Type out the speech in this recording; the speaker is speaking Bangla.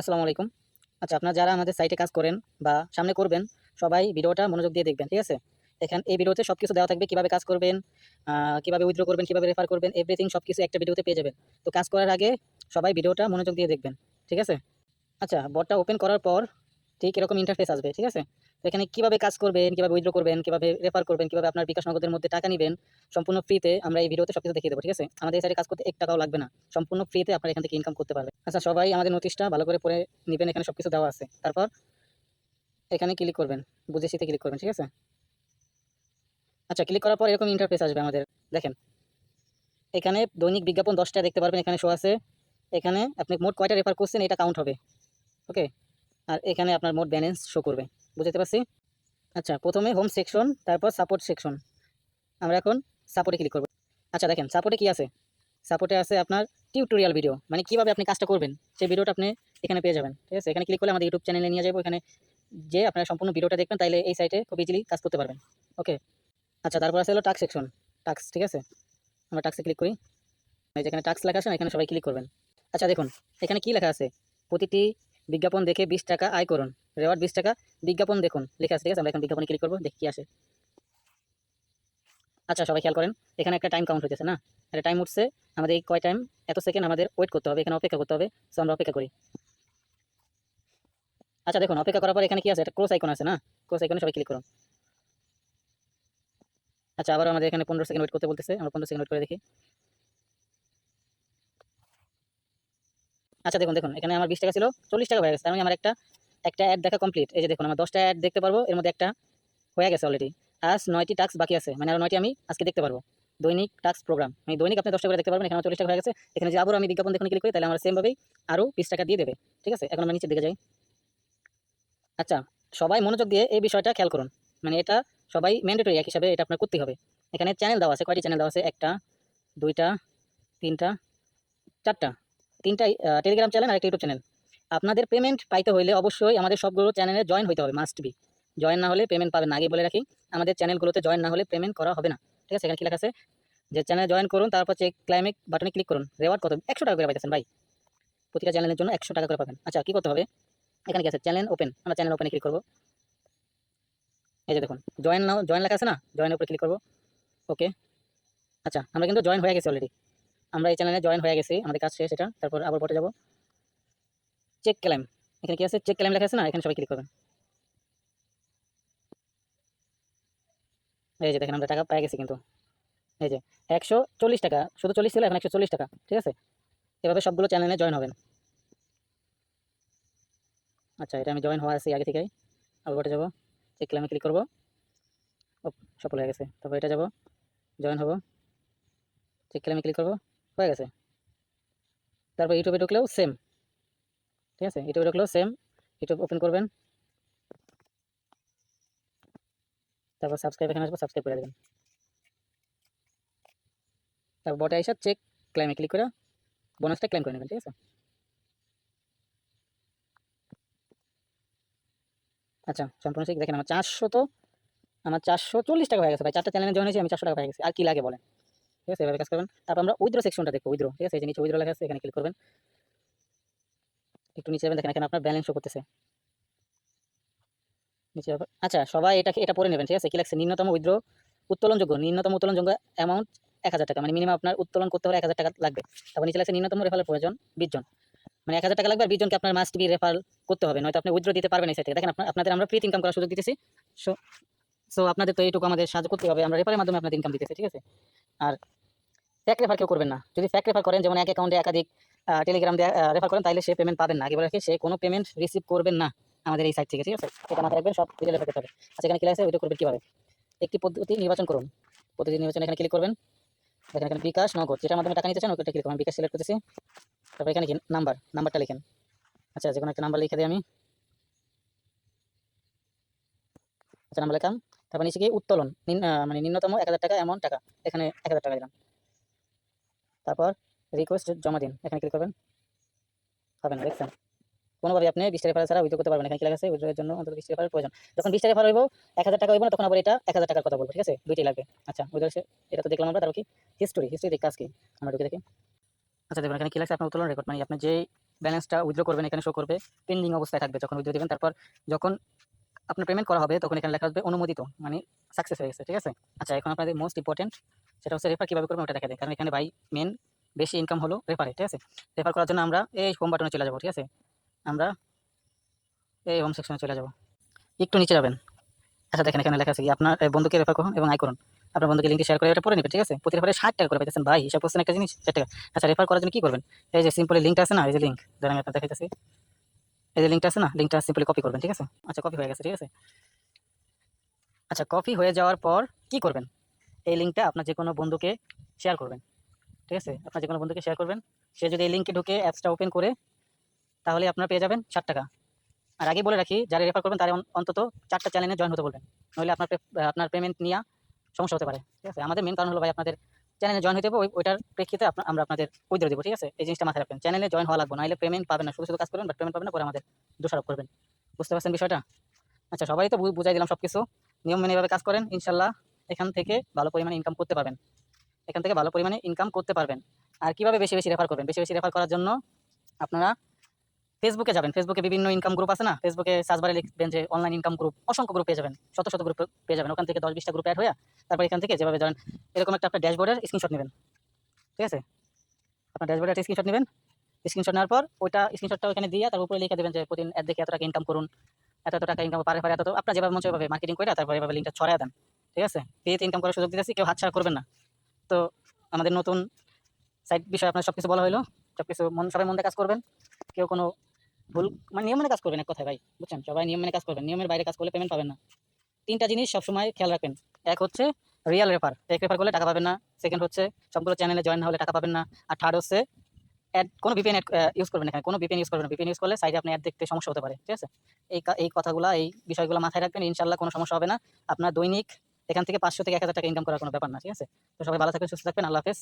আসসালামু আলাইকুম। আচ্ছা আপনারা যারা আমাদের সাইটে কাজ করেন বা সামনে করবেন, সবাই ভিডিওটা মনোযোগ দিয়ে দেখবেন, ঠিক আছে? এখান এই ভিডিওতে সব কিছু দেওয়া থাকবে, কীভাবে কাজ করবেন কীভাবে উইথড্র করবেন, কীভাবে রেফার করবেন এভরিথিং সব কিছু একটা ভিডিওতে পেয়ে যাবেন। তো কাজ করার আগে সবাই ভিডিওটা মনোযোগ দিয়ে দেখবেন, ঠিক আছে? আচ্ছা বটটা ওপেন করার পর ঠিক এরকম ইন্টারফেস আসবে, ঠিক আছে? এখানে কীভাবে কাজ করবেন, কীভাবে উইথড্র করবেন, কীভাবে রেফার করবেন, কীভাবে আপনার বিকাশ নগদের মধ্যে টাকা নেবেন, সম্পূর্ণ ফ্রিতে আমরা এই ভিডিওতে সব কিছু দেখিয়ে দেবো, ঠিক আছে? আমাদের সাইডে কাজ করতে এক টাকাও লাগবে না। সম্পূর্ণ ফ্রিতে আপনারা এখান থেকে ইনকাম করতে পারবেন। আচ্ছা সবাই আমাদের নোটিশটা ভালো করে পড়ে নেবেন, এখানে সব কিছু দেওয়া আছে। তারপর এখানে ক্লিক করবেন, বুঝে শীতে ক্লিক করবেন, ঠিক আছে? আচ্ছা ক্লিক করার পর এরকম ইন্টারফেস আসবে আমাদের। দেখেন, এখানে দৈনিক বিজ্ঞাপন দশটা দেখতে পারবেন, এখানে শো আছে। এখানে আপনি মোট কয়টা রেফার করছেন, এটা কাউন্ট হবে ওকে আর এখানে আপনার মোট ব্যালেন্স শো করবে। বুঝতে পারছি? আচ্ছা প্রথমে হোম সেকশন তারপর সাপোর্ট সেকশন আমরা এখন সাপোর্টে ক্লিক করব। আচ্ছা দেখেন সাপোর্টে কি আছে? সাপোর্টে আছে আপনার টিউটোরিয়াল ভিডিও মানে কীভাবে আপনি কাজটা করবেন? সেই ভিডিওটা আপনি এখানে পেয়ে যাবেন, ঠিক আছে? এখানে ক্লিক করলে আমাদের ইউটিউব চ্যানেলে নিয়ে যাব। এখানে যে আপনারা সম্পূর্ণ ভিডিওটা দেখবেন, তাইলে এই সাইটে খুব ইজিলি কাজ করতে পারবেন ওকে আচ্ছা তারপর আছে হলো টাক্স সেকশন টাক্স ঠিক আছে? আমরা টাক্সে ক্লিক করি। যেখানে টাক্স লেখা আছে, এখানে সবাই ক্লিক করবেন। আচ্ছা দেখুন, এখানে কি লেখা আছে? প্রতিটি বিজ্ঞাপন দেখে বিশ টাকা আয় করুন। রেওয়ার্ড বিশ টাকা, বিজ্ঞাপন দেখুন। লেখা আছে ঠিক আছে আমরা এখন বিজ্ঞাপনে ক্লিক করব, দেখি আসে। আচ্ছা সবাই খেয়াল করেন, এখানে একটা টাইম কাউন্ট হইতেছে না? একটা টাইম উঠছে, আমাদের এই কয় টাইম এত সেকেন্ড আমাদের ওয়েট করতে হবে, এখানে অপেক্ষা করতে হবে সো আমরা অপেক্ষা করি। আচ্ছা দেখুন, অপেক্ষা করার পর এখানে কি আছে? একটা ক্রোস আইকন আছে না? ক্রোস আইকনে সবাই ক্লিক করুন। আচ্ছা আবার আমাদের এখানে পনেরো সেকেন্ড ওয়েট করতে বলতেছে, আমরা পনেরো সেকেন্ড ওয়েট করে দেখি। আচ্ছা দেখুন দেখুন, এখানে আমার বিশ টাকা ছিল চল্লিশ টাকা হয়ে গেছে। তার মানে আমার একটা একটা অ্যাড দেখা কমপ্লিট এই যে দেখুন, আমার দশটা অ্যাড দেখতে পারব, এর মধ্যে একটা হয়ে গেছে অলরেডি আজ নয়টি টাস্ক বাকি আছে মানে আরও নয়টি আমি আজকে দেখতে পারব। দৈনিক টাস্ক প্রোগ্রাম মানে দৈনিক আপনি দশটা করে দেখতে পারবেন, এখানে চল্লিশ টাকা হয়ে গেছে। এখানে যে আবার আমি বিজ্ঞাপন দেখুন ক্লিক করি, তাহলে আমার সেমভাবেই আরও বিশ টাকা দিয়ে দেবে। ঠিক আছে? এখন আমরা নিচের দিকে যাই। আচ্ছা সবাই মনোযোগ দিয়ে এই বিষয়টা খেয়াল করুন। মানে এটা সবাই ম্যান্ডেটরি এক হিসাবে এটা আপনার করতে হবে। এখানে চ্যানেল দেওয়া আছে, কয়টি চ্যানেল দেওয়া আছে? একটা, দুইটা, তিনটা, চারটা। তিনটা টেলিগ্রাম চ্যানেল আর একটা ইউটিউব চ্যানেল আপনাদের পেমেন্ট পাইতে হলে অবশ্যই আমাদের সবগুলো চ্যানেলে জয়েন হইতে হবে মাস্ট বি জয়েন না হলে পেমেন্ট পাবেন আগে বলে রাখি, আমাদের চ্যানেলগুলোতে জয়েন না হলে পেমেন্ট করা হবে না। ঠিক আছে? এখানে কি লেখা আছে? যে চ্যানেলে জয়েন করুন, তারপর চেক ক্লাইমেক বাটনে ক্লিক করুন। রেওয়ার্ড কত? একশো টাকা করে পাইতেছেন ভাই। প্রতিটা চ্যানেলের জন্য একশো টাকা করে পাবেন। আচ্ছা কী করতে হবে? এখানে কি আছে? চ্যানেল ওপেন আমরা চ্যানেল ওপেনে ক্লিক করব। এই যে দেখুন জয়েন নাও জয়েন লেখা আছে না? জয়েনের উপরে ক্লিক করব। ওকে আচ্ছা আমরা কিন্তু জয়েন হয়ে গেছি অলরেডি আমরা এই চ্যানেলে জয়েন হয়ে গেছি, আমাদের কাজ শেষ এটা, তারপর আবার পরে যাব। চেক ক্লেম এখানে কি আছে? চেক ক্লেম লেখা আছে না? এখানে সবাই ক্লিক করবেন। এই যে দেখেন, আমরা টাকা পেয়ে গেছি কিন্তু। এই যে, একশো চল্লিশ টাকা, শুধু চল্লিশ ছিল, এখন একশো চল্লিশ টাকা, ঠিক আছে? এভাবে সবগুলো চ্যানেলে জয়েন হবেন। আচ্ছা এটা আমি জয়েন হওয়া আছি আগে থেকেই। আবার বটে যাব। চেক ক্লেমে ক্লিক করব। সফল হয়ে গেছে। তারপর এটা যাব। জয়েন হব। চেক ক্লেমে ক্লিক করব। হয়ে গেছে। তারপর ইউটিউবে ঢুকলেও সেম ঠিক আছে? ইউটিউবে ঢুকলেও সেম ইউটিউব ওপেন করবেন। তারপর সাবস্ক্রাইব এখানে আসব সাবস্ক্রাইব করে দেবেন। তারপর বটে এসে চেক ক্লাইমে ক্লিক করে বোনাসটা ক্লেম করে নেবেন, ঠিক আছে? আচ্ছা সম্পূর্ণ ঠিক। দেখেন, আমার চারশো তো, আমার চারশো চল্লিশ টাকা হয়ে গেছে ভাই। চারটা চ্যানেলে জয়েন আমি চারশো টাকা হয়ে গেছে। আর কি লাগে বলেন? ঠিক আছে, এভাবে কাজ করবেন। তারপর আমরা উইদ্রো সেকশনটা দেখব উইদ্রো ঠিক আছে, এই যে নিচে উইদ্রো লেখা আছে, এখানে ক্লিক করবেন। একটু নিচে দেখেন এখানে আপনার ব্যালেন্স করতেছে। নিচে আচ্ছা সবাই এটাকে, এটা পড়ে নেবেন, ঠিক আছে? কি লাগছে নিম্নতম উইদ্রো উত্তোলনযোগ্য। নিম্নতম উত্তোলনযোগ্য অ্যামাউন্ট এক হাজার টাকা মানে মিনিমাম আপনার উত্তোলন করতে হলে এক হাজার টাকা লাগবে। তারপর নিচে লাগছে নিম্নতম রেফারের প্রয়োজন বিশ জন। মানে এক হাজার টাকা লাগবে আর বিশ আপনার মাস্ট বি রেফার করতে হবে, নয়তো আপনি উইথড্র দিতে পারবেন এই থেকে। দেখেন আপনাদের আমরা ফ্রি ইনকাম করার সুযোগ দিতেছি। সো সো আপনাদের তো এইটুকু আমাদের সাহায্য করতে হবে। আমরা রেফারের মাধ্যমে আপনাদের ইনকাম দিতেছি, ঠিক আছে? আর ফ্যাক রেফার কেউ করবেন না। যদি ফ্যাক রেফার করেন, যেমন এক অ্যাকাউন্টে একাধিক টেলিগ্রাম রেফার করেন তাহলে সে পেমেন্ট পাবেন না। আগে সে কোনো পেমেন্ট রিসিভ করবেন না আমাদের এই সাইট থেকে, ঠিক আছে? এটা মাথায় রাখবেন, সব ডিটেল রেফার করতে হবে। আচ্ছা এখানে ওইটা করবেন কীভাবে? একটি পদ্ধতি নির্বাচন করুন। পদ্ধতি নির্বাচন এখানে ক্লিক করবেন। দেখেন এখানে বিকাশ নগদ, যেটার মাধ্যমে টাকা নিতে চান ওইটা ক্লিক করবেন। বিকাশ সিলেক্ট করতেছি। তারপর এখানে নাম্বার নাম্বারটা লিখেন। আচ্ছা যে কোনো একটা নাম্বার লিখে দিই আমি। আচ্ছা নাম্বার লিখলাম তারপর নিচে গিয়ে উত্তোলন। মানে নিম্নতম এক টাকা এমন টাকা। এখানে এক হাজার টাকা দিলাম। তারপর রিকোয়েস্ট জমা দিন। এখানে ক্লিক করবেন। হবে না, দেখছেন? কোনোভাবে আপনি বিশ টাকা ছাড়া উইথড্র করতে পারবেন এখানে কি লেখা আছে? জন্য অন্তত বিশ টাকা প্রয়োজন। যখন বিশ টাকা রেফার হইব, এক হাজার টাকা হইব না, তখন আবার এটা এক হাজার টাকার কথা বলব, ঠিক আছে? দুইটাই লাগবে। আচ্ছা উইথড্র এটা তো দেখলাম আমরা, তারপর কি? হিস্টোরি হিস্টোরি কাজ কি? আমরা ঢুকে দেখি। আচ্ছা দেখুন, এখানে কি লাগছে আপনার উত্তোলন রেকর্ড মানে আপনি যেই ব্যালেন্সটা উইথড্র করবেন, এখানে শো করবে পেন্ডিং অবস্থায় থাকবে, যখন উইথড্র দেবেন। তারপর যখন আপনার পেমেন্ট করা হবে, তখন এখানে লেখা আসবে অনুমোদিত মানে সাকসেস হয়ে গেছে, ঠিক আছে? আচ্ছা এখন আপনাদের মোস্ট ইম্পর্টেন্ট সেটা হচ্ছে রেফার কীভাবে করবেন, ওটা দেখা দেয় কারণ এখানে বাই মেন বেশি ইনকাম হলো রেফারে ঠিক আছে? রেফার করার জন্য আমরা এই হোম বাটনে চলে যাব, ঠিক আছে? আমরা এই হোম সেকশনে চলে যাব। একটু নিচে যাবেন। আচ্ছা দেখেন এখানে লেখা আছে কি, আপনার বন্ধুকে রেফার করুন এবং আয় করুন। আপনার বন্ধুকে লিঙ্কটি শেয়ার করে এটা পড়ে নেবেন, ঠিক আছে? প্রতি রেফারে ষাট টাকা করে পাইতেছেন, ভাই হিসাব করছেন একটা জিনিস? ষাট টাকা। আচ্ছা রেফার করার জন্য কী করবেন? এই যে সিম্পলি লিঙ্কটা আছে না, এই যে লিঙ্ক যেটা আমি আপনার দেখাইতেছি। এই যে লিঙ্কটা আছে না লিঙ্কটা সিম্পলি কপি করবেন, ঠিক আছে? আচ্ছা কপি হয়ে গেছে, ঠিক আছে? আচ্ছা কপি হয়ে যাওয়ার পর কি করবেন? এই লিঙ্কটা আপনার যে কোনো বন্ধুকে শেয়ার করবেন, ঠিক আছে? আপনার যে কোনো বন্ধুকে শেয়ার করবেন। সে যদি এই লিঙ্কে ঢুকে অ্যাপসটা ওপেন করে, তাহলে আপনার পেয়ে যাবেন ষাট টাকা। আর আগে বলে রাখি, যারা রেফার করবেন, তারা অন্তত চারটা চ্যানেলে জয়েন হতে বলবেন। নইলে আপনার আপনার পেমেন্ট নিয়ে সমস্যা হতে পারে, ঠিক আছে? আমাদের মেন কারণ হলো ভাই আপনাদের চ্যানেলে জয়েন হতে হবে, ওই- ওইটার প্রেক্ষিতে আমরা আপনাদের উইথড্র দেবো, ঠিক আছে? এই জিনিসটা মাথায় রাখবেন। চ্যানেলে জয়েন হওয়া লাগবে নাহলে পেমেন্ট পাবেন না, শুধু শুধু কাজ করবেন বাট পেমেন্ট পাবেন না, পরে আমাদের দোষারোপ করবেন। বুঝতে পারছেন বিষয়টা? আচ্ছা সবাই তো বু- বুঝাই দিলাম সব কিছু নিয়ম মেনে এভাবে কাজ করেন, ইনশাল্লাহ এখান থেকে ভালো পরিমাণে ইনকাম করতে পারবেন। এখান থেকে ভালো পরিমাণে ইনকাম করতে পারবেন। আর কীভাবে বেশি বেশি রেফার করবেন? বেশি বেশি রেফার করার জন্য আপনারা ফেসবুকে যাবেন। ফেসবুকে বিভিন্ন ইনকাম গ্রুপ আছে না? ফেসবুকে সার্চবারে লিখবেন যে অনলাইন ইনকাম গ্রুপ অসংখ্য গ্রুপ পেয়ে যাবেন। শত শত গ্রুপ পেয়ে যাবেন। ওখান থেকে দশ বিশটা গ্রুপ অ্যাড হয়ে তারপর এখান থেকে যেভাবে যাবেন এরকম একটা আপনার ড্যাশবোর্ডের স্ক্রিনশট নেবেন। ঠিক আছে? আপনার ড্যাশবোর্ডের স্ক্রিনশট নেবেন। স্ক্রিনশট নেওয়ার পর ওইটা স্ক্রিনশটটা ওখানে দিয়ে তার উপরে লিখে দেবেন যে প্রতিদিন অ্যাড দেখে এত টাকা ইনকাম করুন। এত এত টাকা ইনকাম পারে পারে এত আপনার যেভাবে মন ওইভাবে মার্কেটিং করে তারপর এভাবে লিঙ্কটা ছড়ায় দেন। ঠিক আছে? পেতে ইনকাম করার সুযোগ দিতেছি, কেউ হাতছাড়া করবেন না। তো আমাদের নতুন সাইট বিষয়ে আপনার সব কিছু বলা হলো সব কিছু মন, সবাই মন কাজ করবেন। কেউ কোনো ভুল মানে নিয়ম মেনে কাজ করবেন এক কথায় ভাই, বুঝছেন? সবাই নিয়ম মেনে কাজ করবেন, নিয়মের বাইরে কাজ করলে পেমেন্ট পাবেন না। তিনটা জিনিস সবসময় খেয়াল রাখবেন। এক হচ্ছে রিয়েল রেফার এক রেফার করলে টাকা পাবেন না। সেকেন্ড হচ্ছে সবগুলো চ্যানেলে জয়েন না হলে টাকা পাবেন না। আর থার্ড হচ্ছে অ্যাড কোনো ভিপিএন ইউজ করবেন এখানে, কোনো ভিপিএন ইউজ করবেন ভিপিএন ইউজ করলে সাইডে আপনি অ্যাড দেখতে সমস্যা হতে পারে, ঠিক আছে? এই এই কথাগুলো, এই বিষয়গুলো মাথায় রাখবেন ইনশাল্লাহ কোনো সমস্যা হবে না। আপনার দৈনিক এখান থেকে পাঁচশো থেকে এক হাজার টাকা ইনকাম করার কোনো ব্যাপার না, ঠিক আছে? তো সবাই ভালো থাকবেন, সুস্থ থাকবেন, আল্লাহ হাফেজ।